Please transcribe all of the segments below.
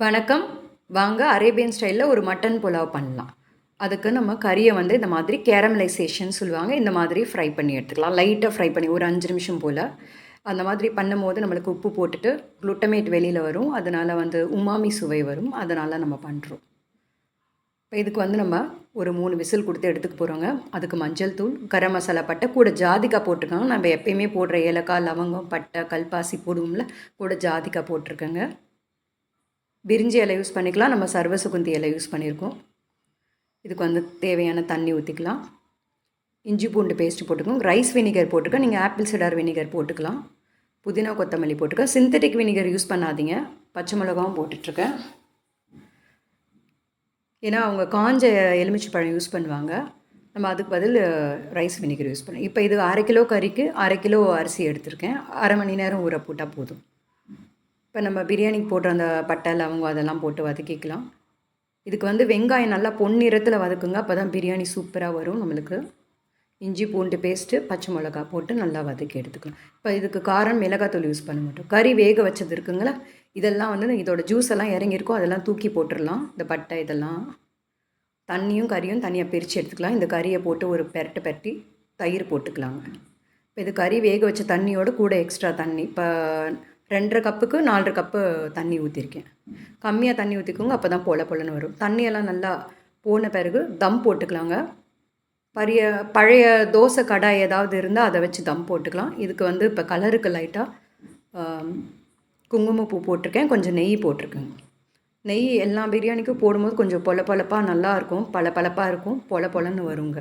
வணக்கம். வாங்க அரேபியன் ஸ்டைலில் ஒரு மட்டன் புலாவ் பண்ணலாம். அதுக்கு நம்ம கறியை வந்து இந்த மாதிரி கேரமலைசேஷன் சொல்லுவாங்க. இந்த மாதிரி ஃப்ரை பண்ணி எடுத்துக்கலாம். லைட்டாக ஃப்ரை பண்ணி ஒரு அஞ்சு நிமிஷம் போல். அந்த மாதிரி பண்ணும்போது நம்மளுக்கு உப்பு போட்டுட்டு குளுட்டமேட் வெளியில் வரும். அதனால் வந்து உமாமி சுவை வரும். அதனால் நம்ம பண்ணுறோம் இப்போ இதுக்கு வந்து நம்ம ஒரு மூணு விசில் கொடுத்து எடுத்துக்க போகிறோங்க அதுக்கு மஞ்சள் தூள் கரம் மசாலா பட்டை கூட ஜாதிக்காய் போட்டிருக்காங்க. நம்ம எப்பயுமே போடுற ஏலக்காய் லவங்கம் பட்டை கல்பாசி போடுவோம்ல கூட ஜாதிக்காய் போட்டிருக்கேங்க. பிரிஞ்சி இலை யூஸ் பண்ணிக்கலாம். நம்ம சர்வசுகுந்தி இலை யூஸ் பண்ணியிருக்கோம். இதுக்கு வந்து தேவையான தண்ணி ஊற்றிக்கலாம் இஞ்சி பூண்டு பேஸ்ட்டு போட்டுக்கோங்க. ரைஸ் வினிகர் போட்டுக்க நீங்கள் ஆப்பிள் சிடார் வினிகர் போட்டுக்கலாம். புதினா கொத்தமல்லி போட்டுக்க. சிந்தட்டிக் வினிகர் யூஸ் பண்ணாதீங்க. பச்சை மிளகாவும் போட்டுட்ருக்கேன். ஏன்னா அவங்க காஞ்ச எலுமிச்சை பழம் யூஸ் பண்ணுவாங்க. நம்ம அதுக்கு பதில் ரைஸ் வினிகர் யூஸ் பண்ணோம் இப்போ இது அரை கிலோ கறிக்கு அரை கிலோ அரிசி எடுத்திருக்கேன். அரை மணி நேரம் ஊற போட்டால் போதும். இப்போ நம்ம பிரியாணிக்கு போடுற அந்த பட்டை லவங்கம் அதெல்லாம் போட்டு வதக்கிக்கலாம். இதுக்கு வந்து வெங்காயம் நல்லா பொன்னிறத்தில் வதக்குங்க அப்போ தான் பிரியாணி சூப்பராக வரும் நம்மளுக்கு. இஞ்சி பூண்டு பேஸ்ட்டு பச்சை மிளகா போட்டு நல்லா வதக்கி எடுத்துக்கலாம். இப்போ இதுக்கு காரம் மிளகாத்தூள் யூஸ் பண்ண மாட்டோம். கறி வேக வச்சது இருக்குங்களா? இதெல்லாம் வந்து இதோட ஜூஸ் எல்லாம் இறங்கியிருக்கோ அதெல்லாம் தூக்கி போட்டுடலாம். இந்த பட்டை இதெல்லாம். தண்ணியும் கறியும் தனியாக பிரித்து எடுத்துக்கலாம். இந்த கறியை போட்டு ஒரு பெரட்டு பெரட்டி தயிர் போட்டுக்கலாங்க. இப்போ இது கறி வேக வச்ச தண்ணியோட கூட எக்ஸ்ட்ரா தண்ணி. இப்போ ரெண்டரை கப்புக்கு நாலரை கப்பு தண்ணி ஊற்றிருக்கேன் கம்மியாக தண்ணி ஊற்றிக்கோங்க அப்போ தான் பொல பொலன்னு வரும். தண்ணியெல்லாம் நல்லா போன பிறகு தம் போட்டுக்கலாங்க. பழைய பழைய தோசை கடாய் ஏதாவது இருந்தால் அதை வச்சு தம் போட்டுக்கலாம். இதுக்கு வந்து இப்போ கலருக்கு லைட்டாக குங்குமப்பூ போட்டிருக்கேன். கொஞ்சம் நெய் போட்டிருக்கேங்க. நெய் எல்லா பிரியாணிக்கும் போடும்போது கொஞ்சம் பொல பொலப்பாக நல்லாயிருக்கும் பல பழப்பாக இருக்கும். பொல பொலன்னு வருங்க.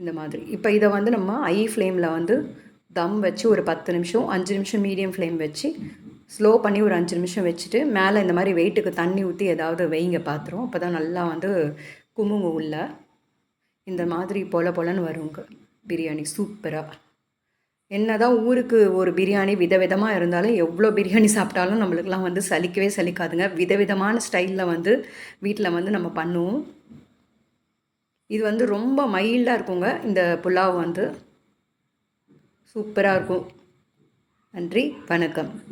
இந்த மாதிரி. இப்போ இதை வந்து நம்ம ஐ ஃப்ளேமில் வந்து தம் வச்சு ஒரு பத்து நிமிஷம் அஞ்சு நிமிஷம் மீடியம் ஃப்ளேம் வச்சு ஸ்லோ பண்ணி ஒரு அஞ்சு நிமிஷம் வச்சுட்டு மேலே இந்த மாதிரி வெயிட்டுக்கு தண்ணி ஊற்றி ஏதாவது வெயிங்க பாத்திரம். அப்போ தான் நல்லா வந்து குமுங்கு உள்ள. இந்த மாதிரி பொல பொலன்னு வருங்க பிரியாணி. சூப்பராக என்ன தான் ஊருக்கு ஒரு பிரியாணி விதவிதமாக இருந்தாலும் எவ்வளோ பிரியாணி சாப்பிட்டாலும் நம்மளுக்கெலாம் வந்து சலிக்கவே சலிக்காதுங்க. விதவிதமான ஸ்டைலில் வந்து வீட்டில் வந்து நம்ம பண்ணுவோம். இது வந்து ரொம்ப மைல்டாக இருக்குங்க. இந்த புலாவ் வந்து. சூப்பராக இருக்கும். நன்றி வணக்கம்.